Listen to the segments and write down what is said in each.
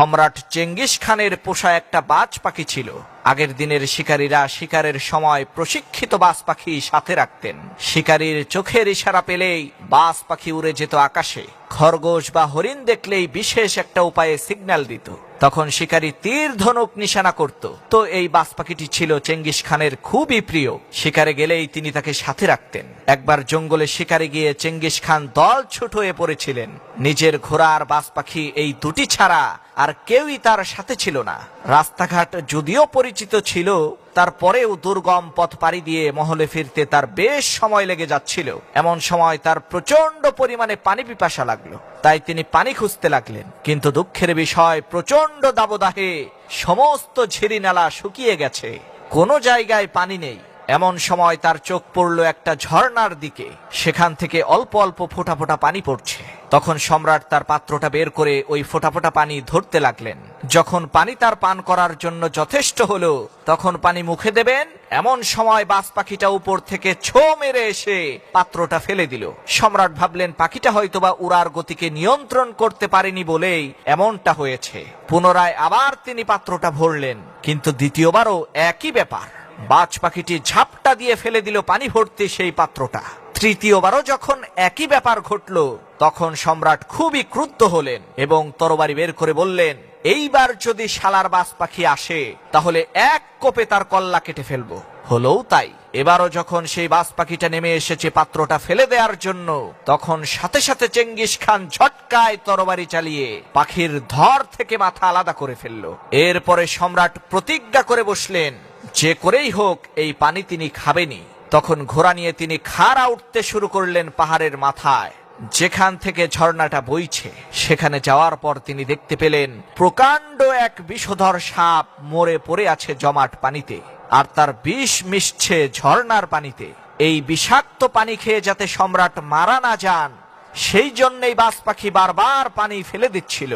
সম্রাট চেঙ্গিস খানের পোষা একটা বাজ পাখি ছিল। আগের দিনের শিকারীরা শিকারের সময় প্রশিক্ষিত বাজ পাখি সাথে রাখতেন। শিকারীর চোখের ইশারা পেলেই বাজ পাখি উড়ে যেত আকাশে। খরগোশ বা হরিণ দেখলেই বিশেষ একটা উপায়ে সিগন্যাল দিত। তখন শিকারী তীর ধনুক নিশানা করত। তো এই বাজ পাখিটি ছিল চেঙ্গিস খানের খুবই প্রিয়। শিকারে গেলেই তিনি তাকে সাথে রাখতেন। একবার জঙ্গলে শিকারে গিয়ে চেঙ্গিস খান দল ছুট হয়ে পড়েছিলেন। নিজের ঘোড়া আর বাজ পাখি এই দুটি ছাড়া আর কেউই তার সাথে ছিল না। রাস্তাঘাট যদিও পরিচিত ছিল তারপরেও দুর্গম পথ পাড়ি দিয়ে মহলে ফিরতে তার বেশ সময় লেগে যাচ্ছিল। এমন সময় তার প্রচণ্ড পরিমাণে পানি পিপাসা লাগল। তাই তিনি পানি খুঁজতে লাগলেন। কিন্তু দুঃখের বিষয় প্রচণ্ড দাবদাহে সমস্ত ঝিরি নালা শুকিয়ে গেছে। কোনো জায়গায় পানি নেই। এমন সময় তার চোখ পড়ল একটা ঝর্ণার দিকে। সেখান থেকে অল্প অল্প ফোঁটা ফোঁটা পানি পড়ছে। তখন সম্রাট তার পাত্রটা বের করে ওই ফোঁটা ফোঁটা পানি ধরতে লাগলেন। যখন পানি তার পান করার জন্য যথেষ্ট হলো, তখন পানি মুখে দেবেন, এমন সময় বাস পাখিটা উপর থেকে ছো মেরে এসে পাত্রটা ফেলে দিল। সম্রাট ভাবলেন, পাখিটা হয়তোবা উড়ার গতিকে নিয়ন্ত্রণ করতে পারেনি বলেই এমনটা হয়েছে। পুনরায় আবার তিনি পাত্রটা ভরলেন, কিন্তু দ্বিতীয়বারও একই ব্যাপার। বাজ পাখিটি ঝাপটা দিয়ে ফেলে দিল পানি ভর্তি সেই পাত্রটা। তৃতীয়বারও যখন একই ব্যাপার ঘটল, তখন সম্রাট খুবই ক্রুদ্ধ হলেন এবং তরবারি বের করে বললেন, এইবার যদি শালার বাজ পাখি আসে, তাহলে এক কোপে তার কল্লা কেটে ফেলব। হলোও তাই। এবারও যখন সেই বাজ পাখিটা নেমে এসেছে পাত্রটা ফেলে দেওয়ার জন্য, তখন সাথে সাথে চেঙ্গিস খান ঝটকায় তরবারি চালিয়ে পাখির ধর থেকে মাথা আলাদা করে ফেলল। এরপরে সম্রাট প্রতিজ্ঞা করে বসলেন, যে করেই হোক, এই পানি তিনি খাবেনি তখন ঘোড়া নিয়ে তিনি খাড়া উঠতে শুরু করলেন পাহাড়ের মাথায়। যেখান থেকে ঝর্ণাটা বইছে, সেখানে যাওয়ার পর তিনি দেখতে পেলেন, প্রকাণ্ড এক বিষধর সাপ মরে পড়ে আছে জমাট পানিতে, আর তার বিষ মিশছে ঝর্ণার পানিতে। এই বিষাক্ত পানি খেয়ে যাতে সম্রাট মারা না যান, সেই জন্যই বাজ পাখি বারবার পানি ফেলে দিচ্ছিল।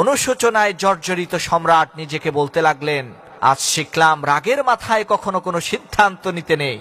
অনুশোচনায় জর্জরিত সম্রাট নিজেকে বলতে লাগলেন, আজ শিখলাম রাগের মাথায় কখনো কোনো সিদ্ধান্ত নিতে নেই।